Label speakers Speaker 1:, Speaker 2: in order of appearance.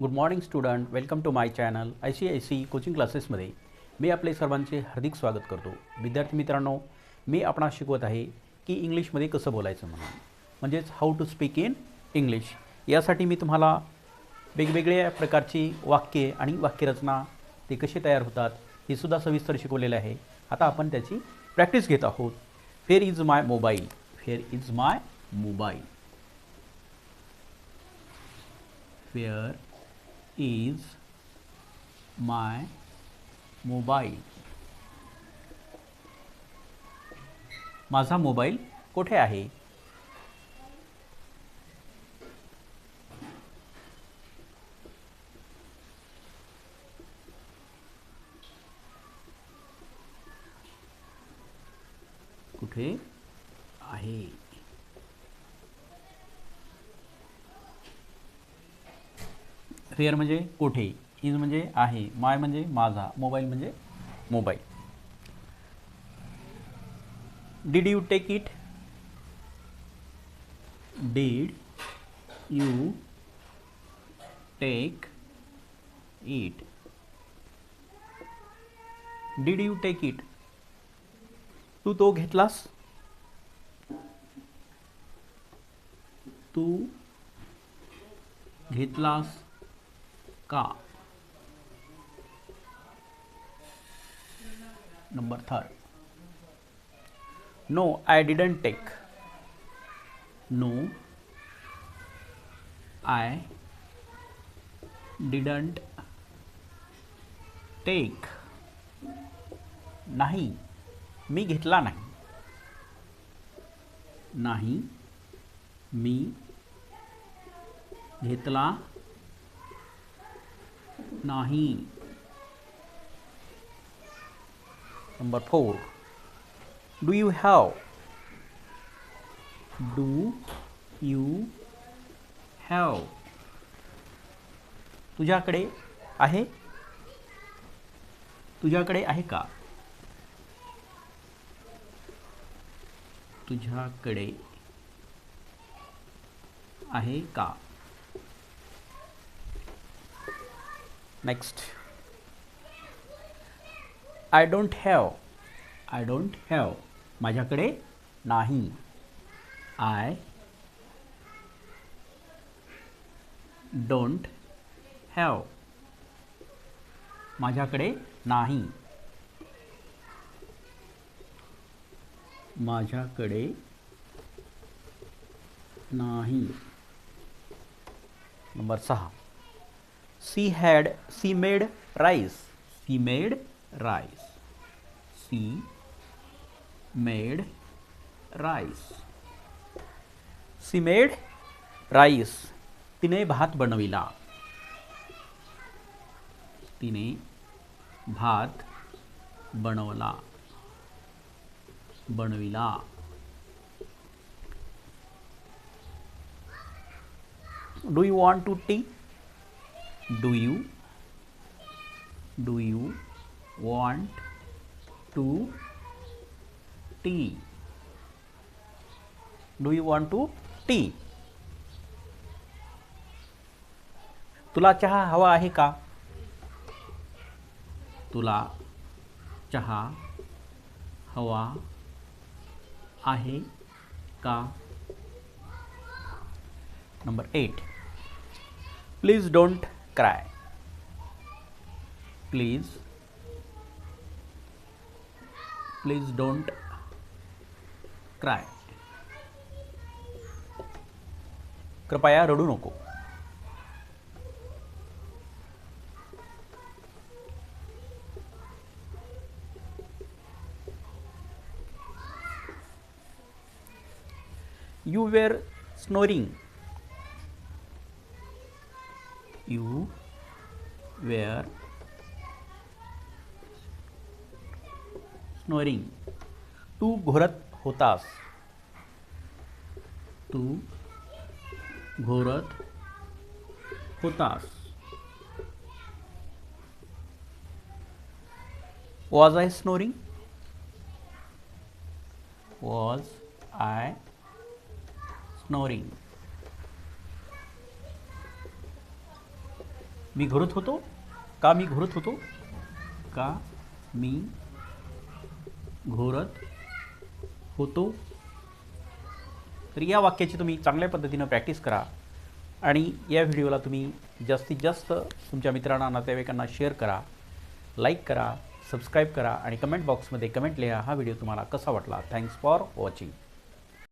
Speaker 1: Good morning student welcome to my channel I C I C coaching क्लासेसमध्ये मी आपले सर्वांचे हार्दिक स्वागत करतो. विद्यार्थी मित्रांनो मी आपणास शिकवत आहे की इंग्लिशमध्ये कसं बोलायचं म्हणून. म्हणजेच how to speak in English यासाठी मी तुम्हाला वेगवेगळ्या प्रकारची वाक्ये आणि वाक्यरचना ते कसे तयार होतात हे सुद्धा सविस्तर शिकवलेलं आहे. आता आपण त्याची प्रॅक्टिस घेत आहोत. Where is my mobile where is my mobile where is my mobile माझा मोबाईल कुठे आहे? कुठे आहे? फेअर म्हणजे कोठे? इज म्हणजे आहे. माय म्हणजे माझा. मोबाईल म्हणजे mobile. Did you take it did you take it did you take it तू तो घेतलास? तू घेतलास? का। Number third no I didn't take no I didn't take नाही, मी घेतला नाही. नाही, मी घेतला नाही। Number four do you have do you have तुझ्याकडे आहे? तुझ्याकडे आहे का? तुझ्याकडे आहे का? Next I don't have I don't have माझ्याकडे नाही. आय डोंट हॅव माझ्याकडे नाही. माझ्याकडे नाही. नंबर सहा. She had she made rice she made rice she made rice she made rice तिने भात बनविला. तिने भात बनवला. बनविला. Do you want to tea do you do you want to tea do you want to tea तुला चहा हवा आहे का तुला चहा हवा आहे का number eight please don't cry please please don't cry कृपया रडू नको you were snoring. You were snoring तू घोरत होतास तू घोरत होतास was I snoring was I snoring मी घोरत होतो? का मी घोरत होतो? का मी घोरत होतो? तर या वाक्याची तुम्ही चांगल्या पद्धतीनं प्रॅक्टिस करा. आणि या व्हिडिओला तुम्ही जास्तीत जास्त तुमच्या मित्रांना नातेवाईकांना शेअर करा. लाईक करा सबस्क्राईब करा आणि कमेंट बॉक्समध्ये कमेंट लिहा. हा व्हिडिओ तुम्हाला कसा वाटला? Thanks for watching